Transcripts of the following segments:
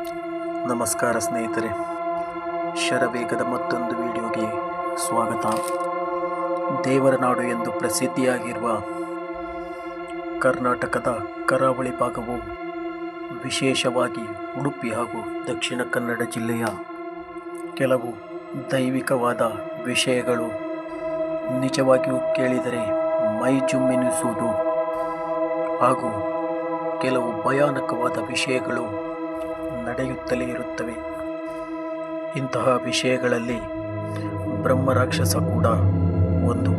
ನಮಸ್ಕಾರ ಸ್ನೇಹಿತರೆ. ಶರವೇಗದ ಮತ್ತೊಂದು ವಿಡಿಯೋಗೆ ಸ್ವಾಗತ. ದೇವರ ನಾಡು ಎಂದು ಪ್ರಸಿದ್ಧಿಯಾಗಿರುವ ಕರ್ನಾಟಕದ ಕರಾವಳಿ ಭಾಗವು ವಿಶೇಷವಾಗಿ ಉಡುಪಿ ಹಾಗೂ ದಕ್ಷಿಣ ಕನ್ನಡ ಜಿಲ್ಲೆಯ ಕೆಲವು ದೈವಿಕವಾದ ವಿಷಯಗಳು ನಿಜವಾಗಿಯೂ ಕೇಳಿದರೆ ಮೈ ಜುಮ್ಮೆನಿಸುವುದು ಹಾಗೂ ಕೆಲವು ಭಯಾನಕವಾದ ವಿಷಯಗಳು ನಡೆಯುತ್ತಲೇ ಇರುತ್ತವೆ. ಇಂತಹ ವಿಷಯಗಳಲ್ಲಿ ಬ್ರಹ್ಮರಾಕ್ಷಸ ಕೂಡ ಒಂದು.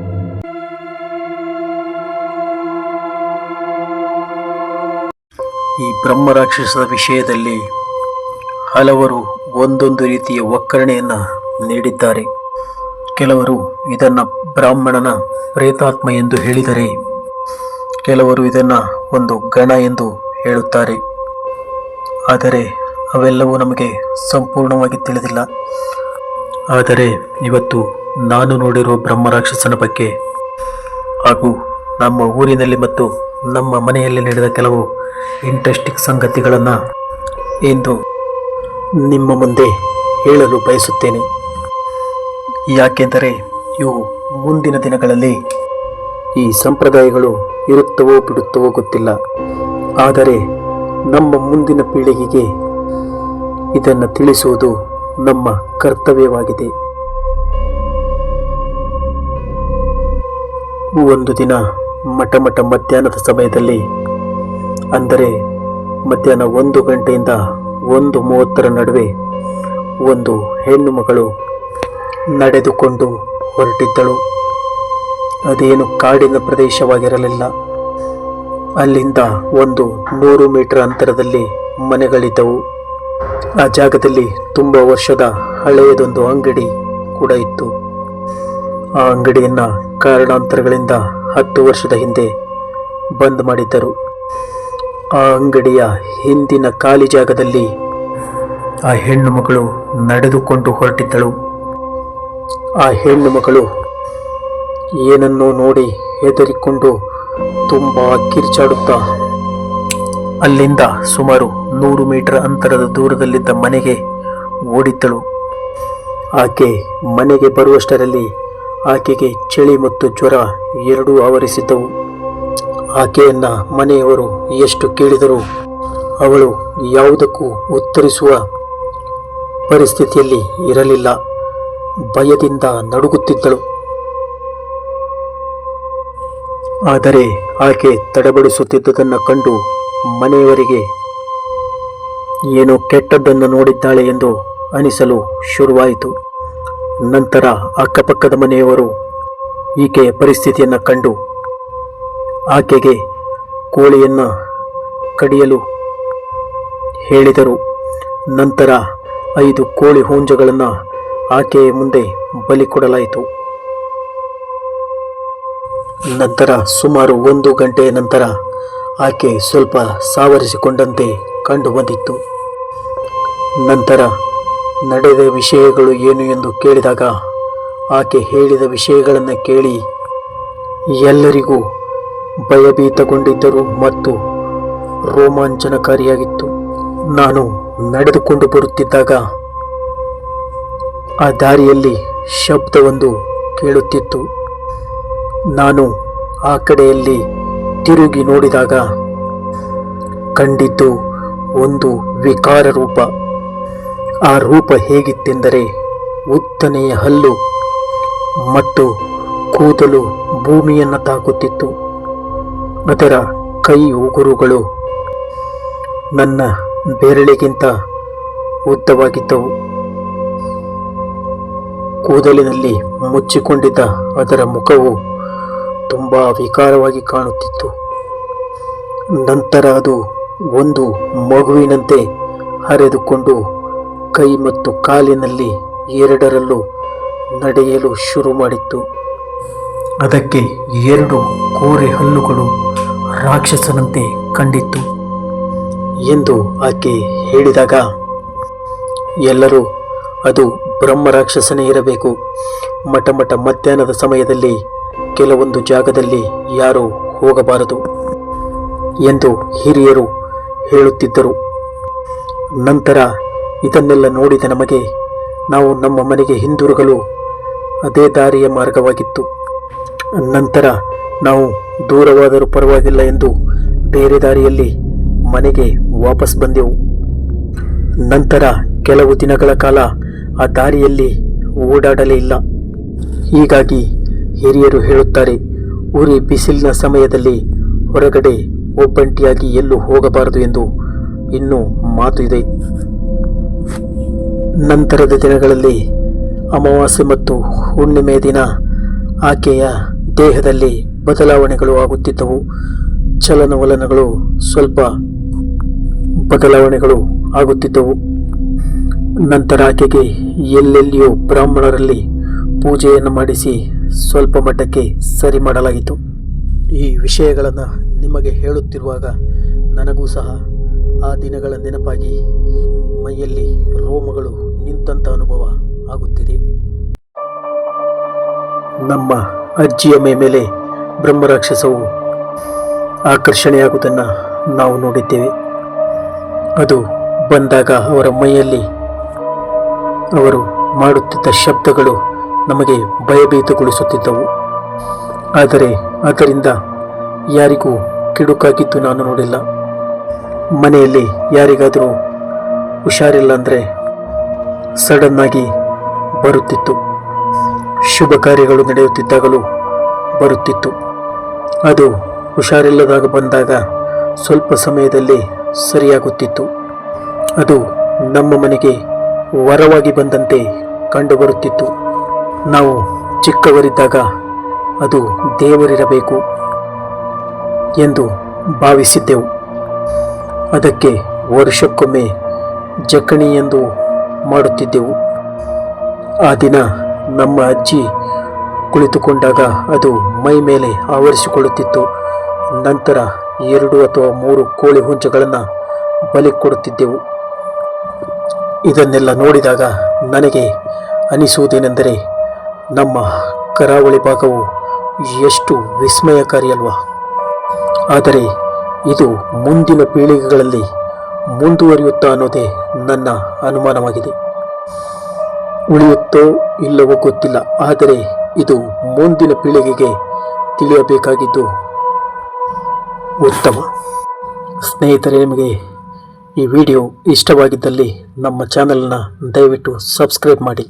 ಈ ಬ್ರಹ್ಮರಾಕ್ಷಸದ ವಿಷಯದಲ್ಲಿ ಹಲವರು ಒಂದೊಂದು ರೀತಿಯ ಒಕ್ಕರಣೆಯನ್ನು ನೀಡಿದ್ದಾರೆ. ಕೆಲವರು ಇದನ್ನು ಬ್ರಾಹ್ಮಣನ ಪ್ರೇತಾತ್ಮ ಎಂದು ಹೇಳಿದರೆ, ಕೆಲವರು ಇದನ್ನು ಒಂದು ಗಣ ಎಂದು ಹೇಳುತ್ತಾರೆ. ಆದರೆ ಅವೆಲ್ಲವೂ ನಮಗೆ ಸಂಪೂರ್ಣವಾಗಿ ತಿಳಿದಿಲ್ಲ. ಆದರೆ ಇವತ್ತು ನಾನು ನೋಡಿರುವ ಬ್ರಹ್ಮರಾಕ್ಷಸನ ಬಗ್ಗೆ ಹಾಗೂ ನಮ್ಮ ಊರಿನಲ್ಲಿ ಮತ್ತು ನಮ್ಮ ಮನೆಯಲ್ಲಿ ನಡೆದ ಕೆಲವು ಇಂಟ್ರೆಸ್ಟಿಂಗ್ ಸಂಗತಿಗಳನ್ನು ಇಂದು ನಿಮ್ಮ ಮುಂದೆ ಹೇಳಲು ಬಯಸುತ್ತೇನೆ. ಯಾಕೆಂದರೆ ಇವು ಮುಂದಿನ ದಿನಗಳಲ್ಲಿ ಈ ಸಂಪ್ರದಾಯಗಳು ಇರುತ್ತವೋ ಬಿಡುತ್ತವೋ ಗೊತ್ತಿಲ್ಲ. ಆದರೆ ನಮ್ಮ ಮುಂದಿನ ಪೀಳಿಗೆಗೆ ಇದನ್ನು ತಿಳಿಸುವುದು ನಮ್ಮ ಕರ್ತವ್ಯವಾಗಿದೆ. ಒಂದು ದಿನ ಮಠ ಮಠ ಮಧ್ಯಾಹ್ನದ ಸಮಯದಲ್ಲಿ, ಅಂದರೆ ಮಧ್ಯಾಹ್ನ ಒಂದು ಗಂಟೆಯಿಂದ ಒಂದು ಮೂವತ್ತರ ನಡುವೆ, ಒಂದು ಹೆಣ್ಣು ಮಗಳು ನಡೆದುಕೊಂಡು ಹೊರಟಿದ್ದಳು. ಅದೇನು ಕಾಡಿನ ಪ್ರದೇಶವಾಗಿರಲಿಲ್ಲ. ಅಲ್ಲಿಂದ ಒಂದು ನೂರು ಮೀಟರ್ ಅಂತರದಲ್ಲಿ ಮನೆಗಳಿದ್ದವು. ಆ ಜಾಗದಲ್ಲಿ ತುಂಬ ವರ್ಷದ ಹಳೆಯದೊಂದು ಅಂಗಡಿ ಕೂಡ ಇತ್ತು. ಆ ಅಂಗಡಿಯನ್ನು ಕಾರಣಾಂತರಗಳಿಂದ ಹತ್ತು ವರ್ಷದ ಹಿಂದೆ ಬಂದ್ ಮಾಡಿದ್ದರು. ಆ ಅಂಗಡಿಯ ಹಿಂದಿನ ಖಾಲಿ ಜಾಗದಲ್ಲಿ ಆ ಹೆಣ್ಣು ಮಗಳು ನಡೆದುಕೊಂಡು ಹೊರಟಿದ್ದಳು. ಆ ಹೆಣ್ಣು ಮಗಳು ಏನನ್ನೋ ನೋಡಿ ಹೆದರಿಕೊಂಡು ತುಂಬ ಕಿರ್ಚಾಡುತ್ತಾ ಅಲ್ಲಿಂದ ಸುಮಾರು ನೂರು ಮೀಟರ್ ಅಂತರದ ದೂರದಲ್ಲಿದ್ದ ಮನೆಗೆ ಓಡಿದ್ದಳು. ಆಕೆ ಮನೆಗೆ ಬರುವಷ್ಟರಲ್ಲಿ ಆಕೆಗೆ ಚಳಿ ಮತ್ತು ಜ್ವರ ಎರಡೂ ಆವರಿಸಿದ್ದವು. ಆಕೆಯನ್ನು ಮನೆಯವರು ಎಷ್ಟು ಕೇಳಿದರೂ ಅವಳು ಯಾವುದಕ್ಕೂ ಉತ್ತರಿಸುವ ಪರಿಸ್ಥಿತಿಯಲ್ಲಿ ಇರಲಿಲ್ಲ. ಭಯದಿಂದ ನಡುಗುತ್ತಿದ್ದಳು. ಆದರೆ ಆಕೆ ತಡಬಡಿಸುತ್ತಿದ್ದುದನ್ನು ಕಂಡು ಮನೆಯವರಿಗೆ ಏನೋ ಕೆಟ್ಟದ್ದನ್ನು ನೋಡಿದ್ದಾಳೆ ಎಂದು ಅನಿಸಲು ಶುರುವಾಯಿತು. ನಂತರ ಅಕ್ಕಪಕ್ಕದ ಮನೆಯವರು ಈಕೆಯ ಪರಿಸ್ಥಿತಿಯನ್ನು ಕಂಡು ಆಕೆಗೆ ಕೋಳಿಯನ್ನು ಕಡಿಯಲು ಹೇಳಿದರು. ನಂತರ ಐದು ಕೋಳಿ ಹೂಂಜಗಳನ್ನು ಆಕೆಯ ಮುಂದೆ ಬಲಿ ಕೊಡಲಾಯಿತು. ನಂತರ ಸುಮಾರು ಒಂದು ಗಂಟೆಯ ನಂತರ ಆಕೆ ಸ್ವಲ್ಪ ಸಾವರಿಸಿಕೊಂಡಂತೆ ಕಂಡು ಬಂದಿತ್ತು. ನಂತರ ನಡೆದ ವಿಷಯಗಳು ಏನು ಎಂದು ಕೇಳಿದಾಗ ಆಕೆ ಹೇಳಿದ ವಿಷಯಗಳನ್ನು ಕೇಳಿ ಎಲ್ಲರಿಗೂ ಭಯಭೀತಗೊಂಡಿದ್ದರು ಮತ್ತು ರೋಮಾಂಚನಕಾರಿಯಾಗಿತ್ತು. ನಾನು ನಡೆದುಕೊಂಡು ಬರುತ್ತಿದ್ದಾಗ ಆ ದಾರಿಯಲ್ಲಿ ಶಬ್ದವೊಂದು ಕೇಳುತ್ತಿತ್ತು. ನಾನು ಆ ಕಡೆಯಲ್ಲಿ ತಿರುಗಿ ನೋಡಿದಾಗ ಕಂಡಿದ್ದು ಒಂದು ವಿಕಾರ ರೂಪ ಆ ರೂಪ ಹೇಗಿತ್ತೆಂದರೆ ಉದ್ದನೆಯ ಹಲ್ಲು ಮತ್ತು ಕೂದಲು ಭೂಮಿಯನ್ನು ತಾಕುತ್ತಿತ್ತು ಅದರ ಕೈ ಉಗುರುಗಳು ನನ್ನ ಬೆರಳಿಗಿಂತ ಉದ್ದವಾಗಿದ್ದವು. ಕೂದಲಿನಲ್ಲಿ ಮುಚ್ಚಿಕೊಂಡಿದ್ದ ಅದರ ಮುಖವು ತುಂಬ ವಿಕಾರವಾಗಿ ಕಾಣುತ್ತಿತ್ತು. ನಂತರ ಅದು ಒಂದು ಮಗುವಿನಂತೆ ಹರಿದುಕೊಂಡು ಕೈ ಮತ್ತು ಕಾಲಿನಲ್ಲಿ ಎರಡರಲ್ಲೂ ನಡೆಯಲು ಶುರು ಮಾಡಿತ್ತು ಅದಕ್ಕೆ ಎರಡು ಕೋರೆ ಹಲ್ಲುಗಳು ರಾಕ್ಷಸನಂತೆ ಕಂಡಿತ್ತು ಎಂದು ಆಕೆ ಹೇಳಿದಾಗ, ಎಲ್ಲರೂ, ಅದು ಬ್ರಹ್ಮ ರಾಕ್ಷಸನೇ ಇರಬೇಕು. ಮಠ ಮಧ್ಯಾಹ್ನದ ಸಮಯದಲ್ಲಿ ಕೆಲವೊಂದು ಜಾಗದಲ್ಲಿ ಯಾರೂ ಹೋಗಬಾರದು ಎಂದು ಹಿರಿಯರು ಹೇಳುತ್ತಿದ್ದರು. ನಂತರ ಇದನ್ನೆಲ್ಲ ನೋಡಿದ ನಮಗೆ ನಾವು ನಮ್ಮ ಮನೆಗೆ ಹಿಂದಿರುಗಲು ಅದೇ ದಾರಿಯ ಮಾರ್ಗವಾಗಿತ್ತು. ನಂತರ ನಾವು ದೂರವಾದರೂ ಪರವಾಗಿಲ್ಲ ಎಂದು ಬೇರೆ ದಾರಿಯಲ್ಲಿ ಮನೆಗೆ ವಾಪಸ್ ಬಂದೆವು. ನಂತರ ಕೆಲವು ದಿನಗಳ ಕಾಲ ಆ ದಾರಿಯಲ್ಲಿ ಓಡಾಡಲೇ ಇಲ್ಲ. ಹೀಗಾಗಿ ಹಿರಿಯರು ಹೇಳುತ್ತಾರೆ ಉರಿ ಬಿಸಿಲಿನ ಸಮಯದಲ್ಲಿ ಹೊರಗಡೆ ಒಬ್ಬಂಟಿಯಾಗಿ ಎಲ್ಲೂ ಹೋಗಬಾರದು ಎಂದು ಇನ್ನೂ ಮಾತು ಇದೆ. ನಂತರದ ದಿನಗಳಲ್ಲಿ ಅಮಾವಾಸ್ಯೆ ಮತ್ತು ಹುಣ್ಣಿಮೆ ದಿನ ಆಕೆಯ ದೇಹದಲ್ಲಿ ಬದಲಾವಣೆಗಳು ಆಗುತ್ತಿದ್ದವು. ಚಲನವಲನಗಳು ಸ್ವಲ್ಪ ಬದಲಾವಣೆಗಳು ಆಗುತ್ತಿದ್ದವು. ನಂತರ ಆಕೆಗೆ ಎಲ್ಲೆಲ್ಲಿಯೂ ಬ್ರಾಹ್ಮಣರಲ್ಲಿ ಪೂಜೆಯನ್ನು ಮಾಡಿಸಿ ಸ್ವಲ್ಪ ಮಟ್ಟಕ್ಕೆ ಸರಿ ಮಾಡಲಾಯಿತು. ಈ ವಿಷಯಗಳನ್ನು ನಿಮಗೆ ಹೇಳುತ್ತಿರುವಾಗ ನನಗೂ ಸಹ ಆ ದಿನಗಳ ನೆನಪಾಗಿ ಮೈಯಲ್ಲಿ ರೋಮಗಳು ನಿಂತಂತ ಅನುಭವ ಆಗುತ್ತಿದೆ. ನಮ್ಮ ಅಜ್ಜಿಯ ಮೈ ಮೇಲೆ ಬ್ರಹ್ಮರಾಕ್ಷಸವು ಆಕರ್ಷಣೆಯಾಗುವುದನ್ನು ನಾವು ನೋಡಿದ್ದೇವೆ. ಅದು ಬಂದಾಗ ಅವರ ಮೈಯಲ್ಲಿ ಅವರು ಮಾಡುತ್ತಿದ್ದ ಶಬ್ದಗಳು ನಮಗೆ ಭಯಭೀತಗೊಳಿಸುತ್ತಿದ್ದವು. ಆದರೆ ಅದರಿಂದ ಯಾರಿಗೂ ಕಿಡುಕಾಗಿದ್ದು ನಾನು ನೋಡಿಲ್ಲ. ಮನೆಯಲ್ಲಿ ಯಾರಿಗಾದರೂ ಹುಷಾರಿಲ್ಲ ಅಂದರೆ ಸಡನ್ನಾಗಿ ಬರುತ್ತಿತ್ತು. ಶುಭ ಕಾರ್ಯಗಳು ನಡೆಯುತ್ತಿದ್ದಾಗಲೂ ಬರುತ್ತಿತ್ತು. ಅದು ಹುಷಾರಿಲ್ಲದಾಗ ಬಂದಾಗ ಸ್ವಲ್ಪ ಸಮಯದಲ್ಲಿ ಸರಿಯಾಗುತ್ತಿತ್ತು. ಅದು ನಮ್ಮ ಮನೆಗೆ ವರವಾಗಿ ಬಂದಂತೆ ಕಂಡುಬರುತ್ತಿತ್ತು. ನಾವು ಚಿಕ್ಕವರಿದ್ದಾಗ ಅದು ದೇವರಿರಬೇಕು ಎಂದು ಭಾವಿಸಿದ್ದೆವು. ಅದಕ್ಕೆ ವರ್ಷಕ್ಕೊಮ್ಮೆ ಜಕಣಿ ಎಂದು ಮಾಡುತ್ತಿದ್ದೆವು. ಆ ದಿನ ನಮ್ಮ ಅಜ್ಜಿ ಕುಳಿತುಕೊಂಡಾಗ ಅದು ಮೈ ಮೇಲೆ ಆವರಿಸಿಕೊಳ್ಳುತ್ತಿತ್ತು. ನಂತರ ಎರಡು ಅಥವಾ ಮೂರು ಕೋಳಿ ಹುಂಜಗಳನ್ನು ಬಲಿ ಕೊಡುತ್ತಿದ್ದೆವು. ಇದನ್ನೆಲ್ಲ ನೋಡಿದಾಗ ನನಗೆ ಅನಿಸುವುದೇನೆಂದರೆ, ನಮ್ಮ ಕರಾವಳಿ ಭಾಗವು ಎಷ್ಟು ವಿಸ್ಮಯಕಾರಿ ಅಲ್ವಾ. ಆದರೆ ಇದು ಮುಂದಿನ ಪೀಳಿಗೆಗಳಲ್ಲಿ ಮುಂದುವರಿಯುತ್ತಾ ಅನ್ನೋದೇ ನನ್ನ ಅನುಮಾನವಾಗಿದೆ. ಉಳಿಯುತ್ತೋ ಇಲ್ಲವೋ ಗೊತ್ತಿಲ್ಲ, ಆದರೆ ಇದು ಮುಂದಿನ ಪೀಳಿಗೆಗೆ ತಿಳಿಯಬೇಕಾಗಿದ್ದು ಉತ್ತಮ. ಸ್ನೇಹಿತರೆ, ನಿಮಗೆ ಈ ವಿಡಿಯೋ ಇಷ್ಟವಾಗಿದ್ದಲ್ಲಿ ನಮ್ಮ ಚಾನಲ್ನ ದಯವಿಟ್ಟು ಸಬ್ಸ್ಕ್ರೈಬ್ ಮಾಡಿ.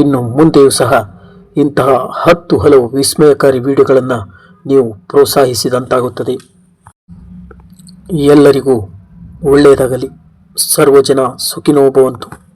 ಇನ್ನು ಮುಂದೆಯೂ ಸಹ ಇಂತಹ ಹತ್ತು ಹಲವು ವಿಸ್ಮಯಕಾರಿ ವಿಡಿಯೋಗಳನ್ನು ನೀವು ಪ್ರೋತ್ಸಾಹಿಸಿದಂತಾಗುತ್ತದೆ. ಎಲ್ಲರಿಗೂ ಒಳ್ಳೆಯದಾಗಲಿ. ಸರ್ವಜನ ಸುಖಿನೋ ಭವಂತು